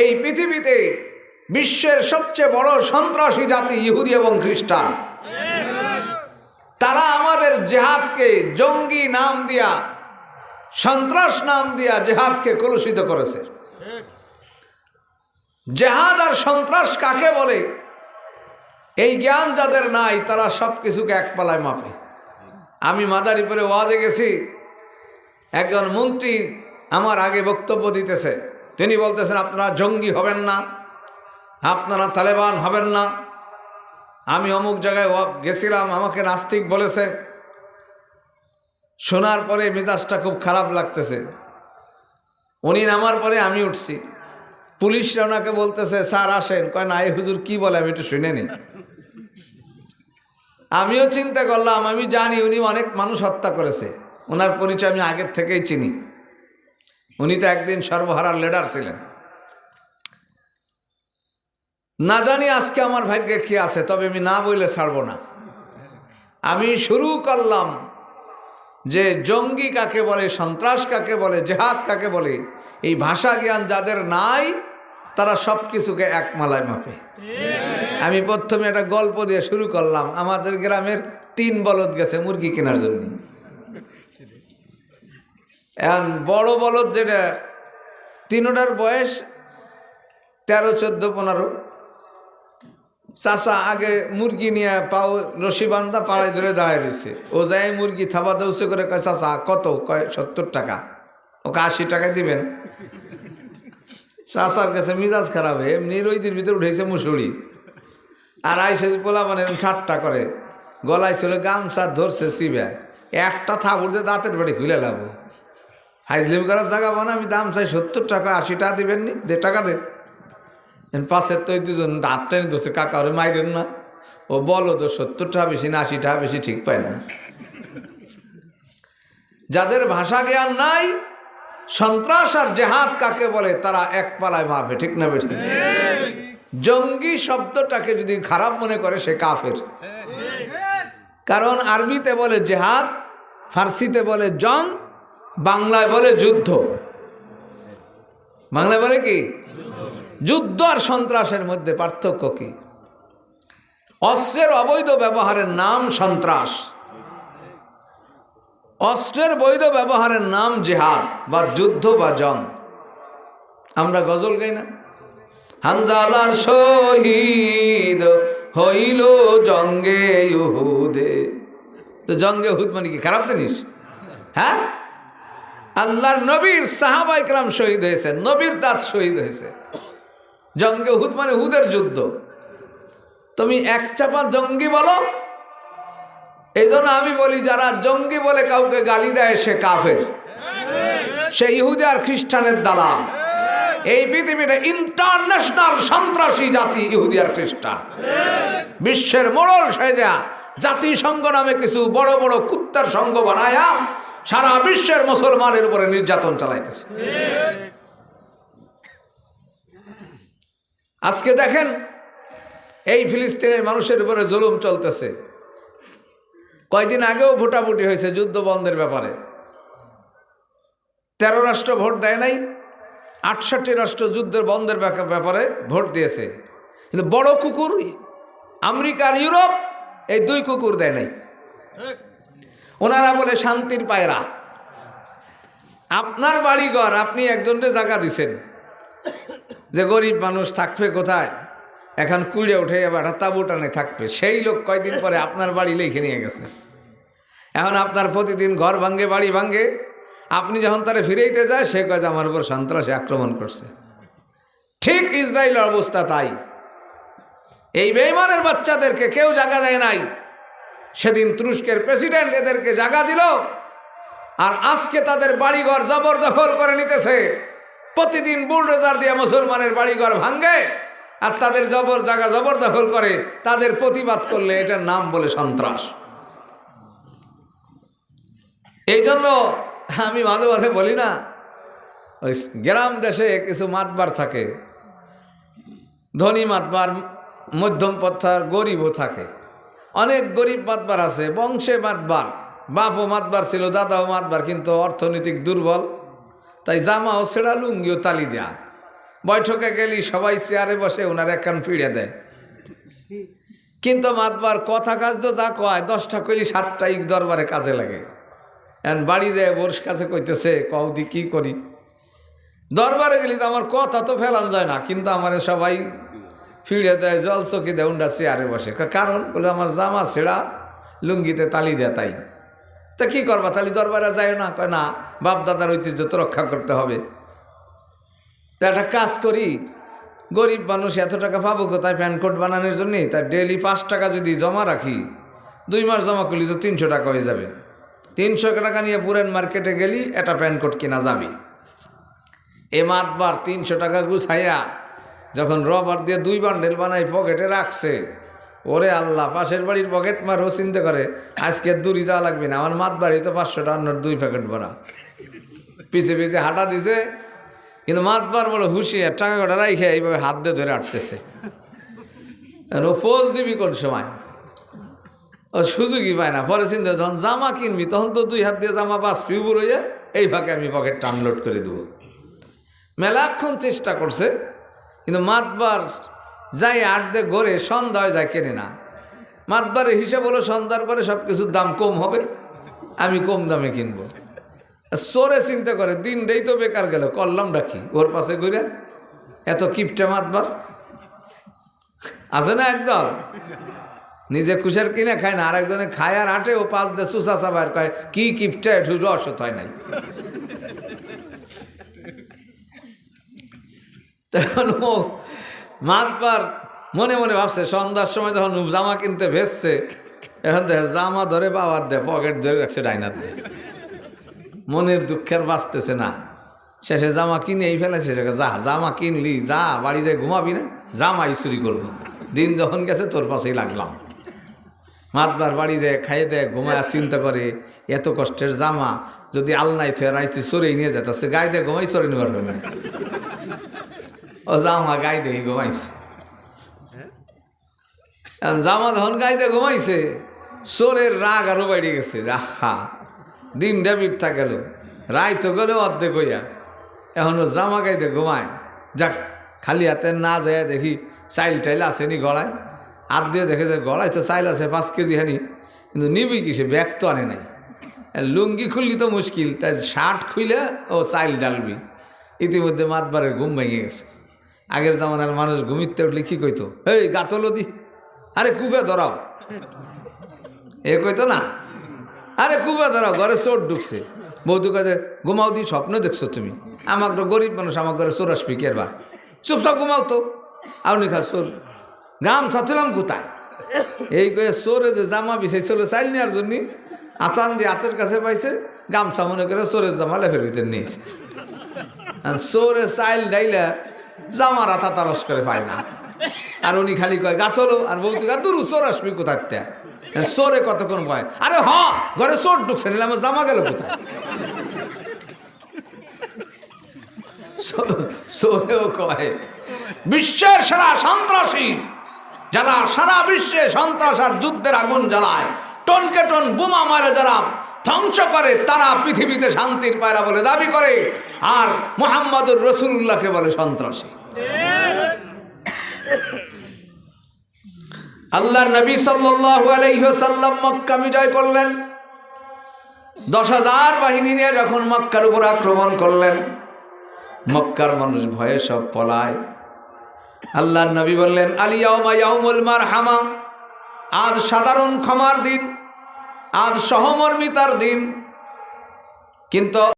এই পৃথিবীতে বিশ্বের সবচেয়ে বড় সন্ত্রাসী জাতি ইহুদি এবং খ্রিস্টান। তারা আমাদের জেহাদকে জঙ্গি নাম দিয়া, সন্ত্রাস নাম দিয়া জেহাদকে কলুষিত করেছে। জেহাদ আর সন্ত্রাস কাকে বলে? এই জ্ঞান যাদের নাই, তারা সব কিছুকে এক পালায় মাপে। আমি মাদারীপুরে ওয়াজে গেছি, একজন মন্ত্রী আমার আগে বক্তব্য দিতেছে তিনি বলতেছেন, আপনারা জঙ্গি হবেন না, আপনারা তালেবান হবেন না। আমি অমুক জায়গায় গেছিলাম, আমাকে নাস্তিক বলেছে। শোনার পরে মেজাজটা খুব খারাপ লাগতেছে। উনি নামার পরে আমি উঠছি। পুলিশরা ওনাকে বলতেছে, স্যার, আসেন। কয়, না হুজুর কি বলে? আমি একটু শুনে নিই। আমিও চিন্তা করলাম, আমি জানি উনি অনেক মানুষ হত্যা করেছে। ওনার পরিচয় আমি আগের থেকেই চিনি। উনি তো একদিন সর্বহারার লিডার ছিলেন। না জানি আজকে আমার ভাগ্যে কি আছে, তবে আমি না বইলে ছাড়বো না। আমি শুরু করলাম যে জঙ্গি কাকে বলে, সন্ত্রাস কাকে বলে, জেহাদ কাকে বলে, এই ভাষা জ্ঞান যাদের নাই, তারা সব কিছুকে এক মালায় মাপে। আমি প্রথমে একটা গল্প দিয়ে শুরু করলাম। আমাদের গ্রামের তিন বলদ গেছে মুরগি কেনার জন্য। এখন বড় বলদ যেটা, তিনোটার বয়স তেরো, চোদ্দ, পনেরো। চাচা আগে মুরগি নিয়ে পাও, রশি বান্ধা পাড়ায় ধরে দাঁড়ায় রয়েছে। ও যাই মুরগি থাবা দৌসে করে কয়, চাচা, কত? কয়, সত্তর টাকা। ওকে আশি টাকা দিবেন। চাচার কাছে মিজাজ খারাপ হয়ে এমনি রইদির ভিতরে উঠেছে মুসুরি আর আইসে পোলা মানে ঠাট্টা করে। গলায় ছিল গামছা ধরছে চিবায়। একটা থাপুর দিয়ে দাঁতের বাড়ি খুলে লাবো হাইজলিম করার জায়গা মানে আমি দাম চাই সত্তর টাকা, আশি টাকা দেবেন নি? দেড় টাকা দে। এর পাশের তো ওই দুজন দাঁত টেনে দোষে কাকা ওরে মাইরেন না। ও বলো তো, সত্তর টাকা বেশি না আশি টাকা বেশি ঠিক পায় না। যাদের ভাষা জ্ঞান নাই, সন্ত্রাস আর জেহাদ কাকে বলে, তারা এক পালায় মাপে ঠিক না বেঠিক? জঙ্গি শব্দটাকে যদি খারাপ মনে করে, সে কাফের। কারণ আরবিতে বলে জেহাদ, ফার্সিতে বলে জং বাংলায় বলে যুদ্ধ। বাংলায় বলে কি? যুদ্ধ আর সন্ত্রাসের মধ্যে পার্থক্য কি? অস্ত্রের অবৈধ ব্যবহারের নাম সন্ত্রাস। অস্ত্রের বৈধ ব্যবহারের নাম জেহাদ বা যুদ্ধ বা জং। আমরা গজল গাই না? হানজালার শহীদ হইল জঙ্গে ইহুদে তো জঙ্গে হুদ মানে কি? খারাপ জিনিস? হ্যাঁ? আল্লাহর নবীর সাহাবাইকরাম শহীদ হয়েছে, নবীর দাঁত শহীদ হয়েছে। জঙ্গে হুদ মানে হুদের যুদ্ধ। তুমি এক চাপা জঙ্গি বলো এই আমি বলি, যারা জঙ্গি বলে কাউকে গালি দেয়, সে কাফের। সে ইহুদি আর খ্রিস্টানের দালাল। এই পৃথিবীটা ইন্টারন্যাশনাল সন্ত্রাসী জাতি, ইহুদি আর খ্রিস্টান। বিশ্বের মোড়ল সেজা জাতিসংঘ নামে কিছু বড় বড় কুত্তার সঙ্গ বানায়া সারা বিশ্বের মুসলমানের উপরে নির্যাতন চালাইতেছে। আজকে দেখেন, এই ফিলিস্তিনের মানুষের উপরে জুলুম চলতেছে। কয়দিন আগেও ভোটাভুটি হয়েছে যুদ্ধ বন্ধের ব্যাপারে। তেরো রাষ্ট্র ভোট দেয় নাই, আটষট্টি রাষ্ট্র যুদ্ধের বন্ধের ব্যাপারে ভোট দিয়েছে। কিন্তু বড় কুকুর আমেরিকার ইউরোপ, এই দুই কুকুর দেয় নাই। ওনারা বলে, শান্তির পায়রা। আপনার বাড়িঘর আপনি একজনকে জায়গা দিছেন। যে গরিব মানুষ থাকবে কোথায়? এখন কুড়ে উঠে এবার তাবু টানে থাকবে। সেই লোক কয়দিন পরে আপনার বাড়ি লিখে নিয়ে গেছে। এখন আপনার প্রতিদিন ঘর ভাঙ্গে বাড়ি ভাঙ্গে আপনি যখন তারে ফিরেইতে যায়, সে কয় আমার উপর সন্ত্রাসে আক্রমণ করছে। ঠিক ইসরায়েলের অবস্থা তাই। এই বেইমানের বাচ্চাদেরকে কেউ জায়গা দেয় নাই। সেদিন তুরস্কের প্রেসিডেন্ট এদেরকে জায়গা দিল আর আজকে তাদের বাড়িঘর জবরদখল করে নিতেছে। প্রতিদিন বুলডোজার দিয়ে মুসলমানের বাড়িঘর ভাঙ্গে আর তাদের জবর জায়গা জবরদখল করে। তাদের প্রতিবাদ করলে এটার নাম বলে সন্ত্রাস। এই জন্য আমি মাঝে মাঝে বলি না, ওই গ্রাম দেশে কিছু মাতবার থাকে, ধনী মাতবার, মধ্যম পথার গরিবও থাকে। অনেক গরিব মাতবার আছে, বংশে মাতবার, বাপও মাতবার ছিল, দাদাও মাতবার, কিন্তু অর্থনৈতিক দুর্বল। তাই জামাও ছেঁড়া, লুঙ্গিও তালি দেয়া। বৈঠকে গেলি সবাই চেয়ারে বসে ওনার একখান পিড়ে দেয়। কিন্তু মাতবার কথা কাজ তো যা কয়, দশটা কইলি সাতটা ইক দরবারে কাজে লাগে। এখন বাড়ি যায়, বোরস কাছে কইতেছে কৌদি কি করি। দরবারে গেলি তো আমার কথা তো ফেলান যায় না, কিন্তু আমার সবাই ফিরে দেয়, জল চকি দেয়, উন্ডা চেয়ারে বসে। কারণ? বলে, আমার জামা ছেঁড়া, লুঙ্গিতে তালি দেয় তাই। তা কি করবা? তালি দরবারে যায় না? কয়, না বাপ দাদার ঐতিহ্য তো রক্ষা করতে হবে। তা একটা কাজ করি। গরিব মানুষ এত টাকা পাবো কোথায় প্যান কোট বানানোর জন্যে? তার ডেলি পাঁচ টাকা যদি জমা রাখি, দুই মাস জমা করলি তো তিনশো টাকা হয়ে যাবে। তিনশো টাকা নিয়ে পুরেন মার্কেটে গেলি, একটা প্যান কোট কিনা যাবে। এ মাতবার তিনশো টাকা গুছাইয়া যখন রবার দিয়ে দুই বান্ডেল বানাই পকেটে রাখছে, ওরে আল্লাহ, পাশের বাড়ির পকেট মার ও চিন্তা করে, আজকে দূরি যাওয়া লাগবে না, আমার মাত বাড়ি তো পাঁচশো টাকার দুই প্যাকেট ভরা। পিছে পিছে হাঁটা দিছে, কিন্তু মাতবার বলে হুঁশিয়ার টাকা কটা রাইখে এইভাবে হাত দিয়ে ধরে আটতেছে ও পোজ দিবি কোন সময়? ও সুযোগই পায় না, পরে চিন্তা যখন জামা কিনবি, তখন তো দুই হাত দিয়ে জামা বাঁচবি বুড়োইয়া এই ফাঁকে আমি পকেটটা আনলোড করে দেবো। মেলাক্ষণ চেষ্টা করছে কিন্তু মাতবার যাই আট দে গড়ে সন্ধ্যা হয়ে যায় কেনে না। মাতবারের হিসাব হলো সন্ধ্যার পরে সব কিছুর দাম কম হবে, আমি কম দামে কিনবো। সোরে চিন্তা করে দিনটাই তো বেকার গেল, করলামটা কি? ওর পাশে ঘুরে এত কিপটে মাতবার? আছে না একদল? নিজে কুশের কিনে খায় না আর আরেকজনে খায় আর হাঁটে ও পাঁচ দিয়ে সুসা সাবার কয়, কি কিপটে একটু রসত হয় নাই। তখন ও মাতবার মনে মনে ভাবছে, সন্ধ্যার সময় যখন জামা কিনতে ভেসছে, এখন দেখে, জামা ধরে বাবার দে, পকেট ধরে রাখছে ডাইনার দে। মনের দুঃখের বাঁচতেছে না। শেষে জামা কিনে এই ফেলেছে যা, জামা কিনলি, যা, বাড়িতে ঘুমাবি না, জামাই চুরি করব। দিন যখন গেছে তোর পাশেই লাগলাম। মাতবার বাড়ি যায়, খাইয়ে দেয়, ঘুমায় চিন্তা করে, এত কষ্টের জামা, যদি আলনাই থুয়ে রাইতে চড়েই নিয়ে যেত সে গায়ে দেয় ঘুমাই চড়ে নেবার হবে না। ও জামা দেখি ঘুমাইছে। এখন জামা যখন গাইতে ঘুমাইছে চোরের রাগ আরও বেড়ে গেছে আহা দিনটা মিথ্যা গেল রায় তো গেলেও অর্ধেক হইয়া এখনও জামা গাইতে ঘুমায়। যাক খালি হাতে না যায় দেখি চাইল টাইল আসেনি গলায়। হাত দিয়ে দেখে যে গলায় তো চাইল আছে পাঁচ কেজি হানি কিন্তু নিবি কি সে ব্যাগ তো আনে নাই। লুঙ্গি খুললি তো মুশকিল তাই শার্ট খুইলে ও চাইল ডালবি। ইতিমধ্যে মাতবারের ঘুম ভেঙে গেছে। আগের জামানার মানুষ ঘুমিতে উঠলে কি কইতো? এই গাতলো দি। আরে কুপে ধরাও। এ কইতো না? আরে কুপে ধরাও, ঘরে চোর ঢুকছে। বৌদি কাছে ঘুমাও দি, স্বপ্ন দেখছ তুমি। আমার গরিব মানুষ আমার ঘরে চোর আসবি, কে বা চুপচাপ ঘুমাও তো। আপনি খা, চোর। গাম ছাড়ছিলাম কোথায়? এই কয়ে চোরে যে জামা বিছাইছিল চাইল নেওয়ার জন্য আতান দিয়ে হাতের কাছে পাইছে, গামছা মনে করে চোরের জামা লেফের ভিতরে নিয়েছে আর চোরে চাইল ডাইলা জামার আতা তারস করে পায় না। আর উনি খালি কয় গাতলো আর বলতে গা দূর, চোর আসবি কোথায় চোরে কতক্ষণ কয় আরে হ, ঘরে চোর ঢুকছে, নিলে আমার জামা গেল কোথায়? কয়, বিশ্বের সেরা সন্ত্রাসী, যারা সারা বিশ্বে সন্ত্রাস আর যুদ্ধের আগুন জ্বালায়, টনকে টন বোমা মারে যারা ধ্বংস করে, তারা পৃথিবীতে শান্তির পায়রা বলে দাবি করে। আর মোহাম্মদুর রসুল্লাহকে বলে সন্ত্রাসী। আল্লাহ নবী ওয়াসাল্লাম মক্কা বিজয় করলেন। দশ হাজার বাহিনী নিয়ে যখন মক্কার উপর আক্রমণ করলেন, মক্কার মানুষ ভয়ে সব পলায়। আল্লাহ নবী বললেন আলিয়াউমা ইয়াউমুল মারহামা, আজ সাধারণ ক্ষমার দিন। আজ সহমর্মিতার দিন। কিন্তু